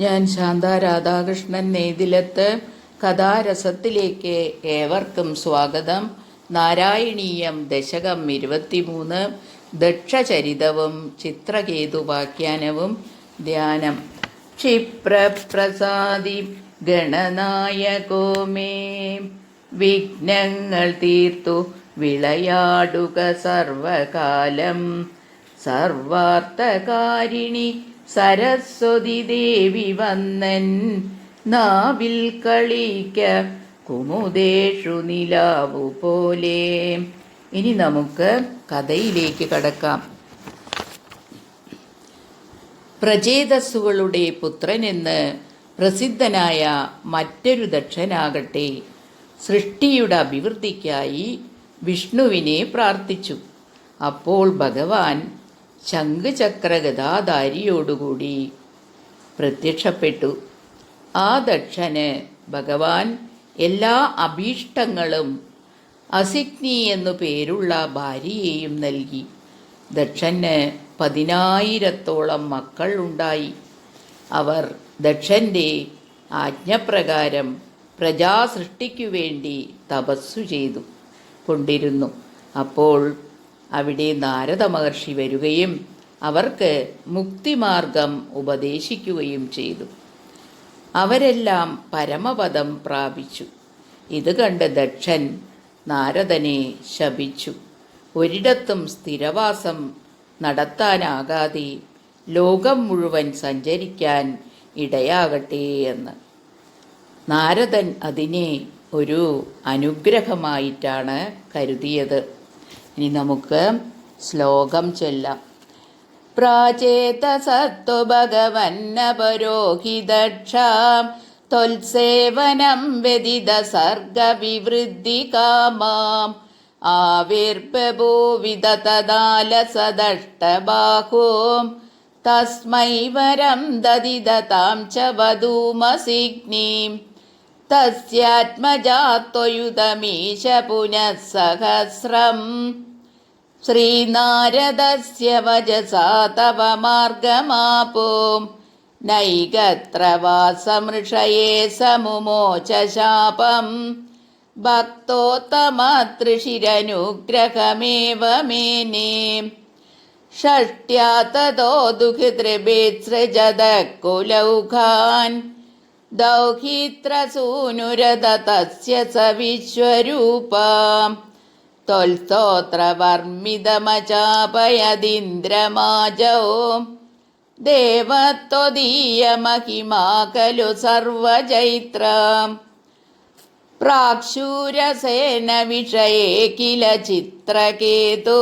ഞാൻ ശാന്ത രാധാകൃഷ്ണൻ നെയ്തിലത്ത് കഥാരസത്തിലേക്ക് ഏവർക്കും സ്വാഗതം. നാരായണീയം ദശകം ഇരുപത്തിമൂന്ന് ദക്ഷചരിതവും ചിത്രകേതുവാഖ്യാനവും ധ്യാനം. ക്ഷിപ്രപ്രസാദി ഗണനായകോ മേ വിഘ്നങ്ങൾ തീർത്തു വിളയാടുക സർവകാലം. സർവാർത്ഥകാരിണി സരസ്വതി ദേവി വന്നൻ നാവിൽ കളിക്ക കുമുദേഷു നിലാവു പോലെ. ഇനി നമുക്ക് കഥയിലേക്ക് കടക്കാം. പ്രചേതസ്സുകളുടെ പുത്രനെന്ന് പ്രസിദ്ധനായ മറ്റൊരു ദക്ഷനാകട്ടെ സൃഷ്ടിയുടെ അഭിവൃദ്ധിക്കായി വിഷ്ണുവിനെ പ്രാർത്ഥിച്ചു. അപ്പോൾ ഭഗവാൻ ശംഖുചക്രഗതാധാരിയോടുകൂടി പ്രത്യക്ഷപ്പെട്ടു. ആ ദക്ഷന് ഭഗവാൻ എല്ലാ അഭീഷ്ടങ്ങളും അസിഗ്നി എന്നു പേരുള്ള ഭാര്യയെയും നൽകി. ദക്ഷന് പതിനായിരത്തോളം മക്കൾ ഉണ്ടായി. അവർ ദക്ഷന്റെ ആജ്ഞപ്രകാരം പ്രജാസൃഷ്ടിക്കു വേണ്ടി തപസ്സു ചെയ്തു കൊണ്ടിരുന്നു. അപ്പോൾ അവിടെ നാരദ മഹർഷി വരികയും അവർക്ക് മുക്തിമാർഗം ഉപദേശിക്കുകയും ചെയ്തു. അവരെല്ലാം പരമപദം പ്രാപിച്ചു. ഇത് കണ്ട് ദക്ഷൻ നാരദനെ ശപിച്ചു. ഒരിടത്തും സ്ഥിരവാസം നടത്താനാകാതെ ലോകം മുഴുവൻ സഞ്ചരിക്കാൻ ഇടയാകട്ടെ എന്ന്. നാരദൻ അതിനെ ഒരു അനുഗ്രഹമായിട്ടാണ് കരുതിയത്. ഇനി നമുക്ക് ശ്ലോകം ചൊല്ലാം. പ്രാചേത സത്വ ഭഗവന്നപരോഹിതക്ഷാം തൊൽസേവനം വ്യതിത സർഗവിവൃദ്ധി കാമാം ആവിർബഭൂവിത തദാലസദഷ്ടബാഹോം തസ്മൈ വരം ദതിദതാം ച വധൂമസിഗ്നീം. തസ്യാത്മജാത്വയുതമീശ പുനഃസഹസ്രം. ശ്രീനാരദസ്യ വചസാ തവ മാർഗമാപോം. നൈകത്ര വാസമൃഷയേ സമുമോച ശാപം ഭക്തോത്തമതൃഷിരനുഗ്രഹമേവ മേനേ ഷഷ്ട്യാ തതോ ദുഃഖിതൃഭിത്സൃജത കുലൗഘാൻ ദൗഹിത്രസൂനുരത തസ്യ സവിശ്വരൂപ ദേവത്വദീയമഹിമാ ഖലു സർവജൈത്ര പ്രാക്ഷൂരസേന വിഷയേ കില ചിത്രകേതു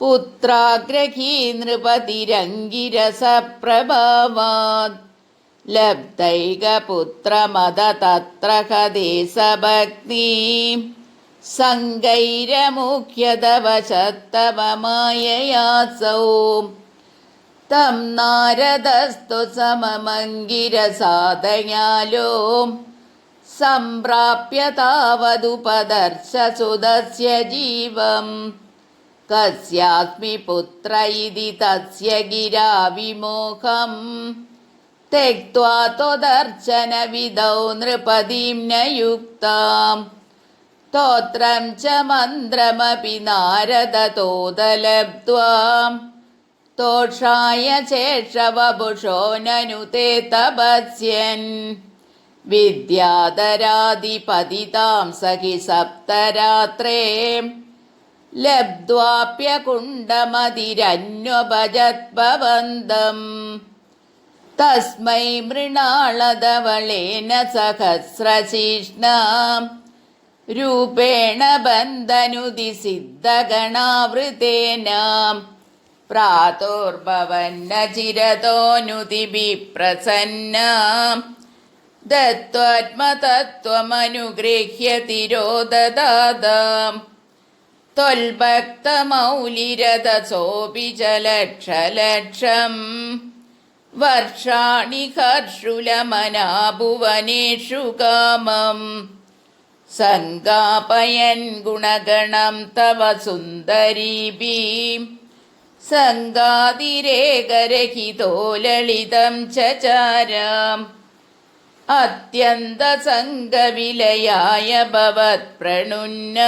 പുത്രാഗ്രഹീ നൃപതിരംഗിരസപ്രഭാവാത് लब्धैकपुत्रमद तत्र कदे सभक्तिम् सङ्गैरमुख्यदवशत्तव माययासौ तं नारदस्तु सममङ्गिरसादयालो सम्प्राप्य तावदुपदर्श सुदस्य जीवम् कस्यास्मि पुत्र इति तस्य गिरा विमोहम् त्यक्त्वा त्वदर्शनविधौ नृपदीं न युक्ताम् स्तोत्रं च मन्त्रमपि नारदतोदलब्ध्वा तोषाय चेषवपुषो ननु ते तपस्यन् विद्याधराधिपतितां सखि सप्तरात्रे लब्ध्वाप्यकुण्डमदिरन्वभजद्भवन्तम् തസ്മൈ മൃണാളതവളേന സഹസ്രശീഷ്ണാം. രൂപേണ ബന്ധനുതി സിദ്ധഗണാവൃതേനാം. പ്രാതോർഭവന്ന ചിരതോനുതിഭി പ്രസന്നാം ദത്വാത്മതത്വമനുഗ്രഹ്യ തിരോദതാം തൊൽഭക്തമൗലിരതസോപി ചലക്ഷലക്ഷം വർഷാണി ഹർഷുലമനാഭുവനേഷു കാമം. സങ്കാപയൻ ഗുണഗണം തവ സുന്ദരീഭീം. സങ്കാതിരേകരഹിതോ ലളിതം ചചാരം. അത്യന്തസംഗവിലയായ ഭവത് പ്രണുന്ന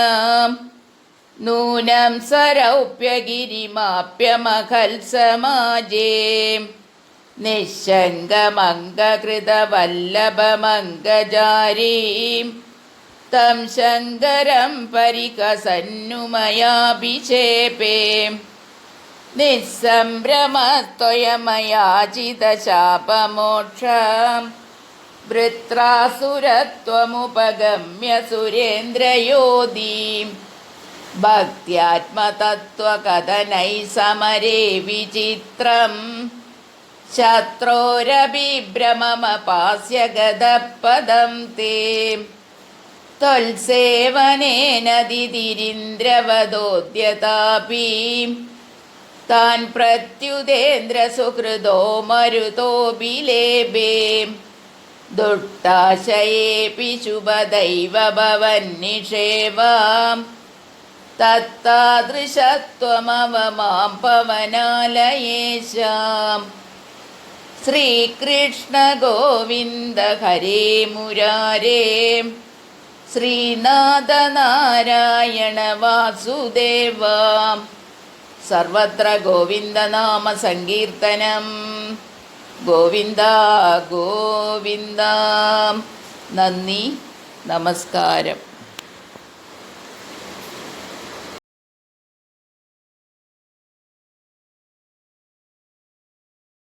നൂനം സരൗപ്യഗിരിമാപ്യമഹൽ സമാജേ നിശങ്കമംഗകൃതവല്ലഭമംഗജാരീം തം ശങ്കരം പരികസന്നുമയാഭിഷേപേ നിസ്സംഭ്രമത്വയമയാചിതശാപമോക്ഷം. വൃത്രാസുരത്വമുപഗമ്യ സുരേന്ദ്രയോധീം ഭക്ത്യാത്മതത്വകഥനൈ സമരേ വിചിത്രം. ശത്രോരഭിഭ്രമമപാസ്യഗതപദം തേ. ത്വൽസേവനേന ദിതിരിന്ദ്രവദോദ്യതാപി താൻ പ്രത്യുതേന്ദ്രസുഹൃദോ മരുതോ ബിലേബേ ദുട്ടാശയേപി ശുഭദൈവ ഭവന്നിഷേവാം തത്താദൃശത്വമവ മാം പവനാലയേശാം. ശ്രീകൃഷ്ണ ഗോവിന്ദ ഹരേ മുരാരേ ശ്രീനാഥ നാരായണ വാസുദേവ സർവത്ര ഗോവിന്ദനാമ സങ്കീർത്തനം ഗോവിന്ദ ഗോവിന്ദ. നന്ദി നമസ്കാരം.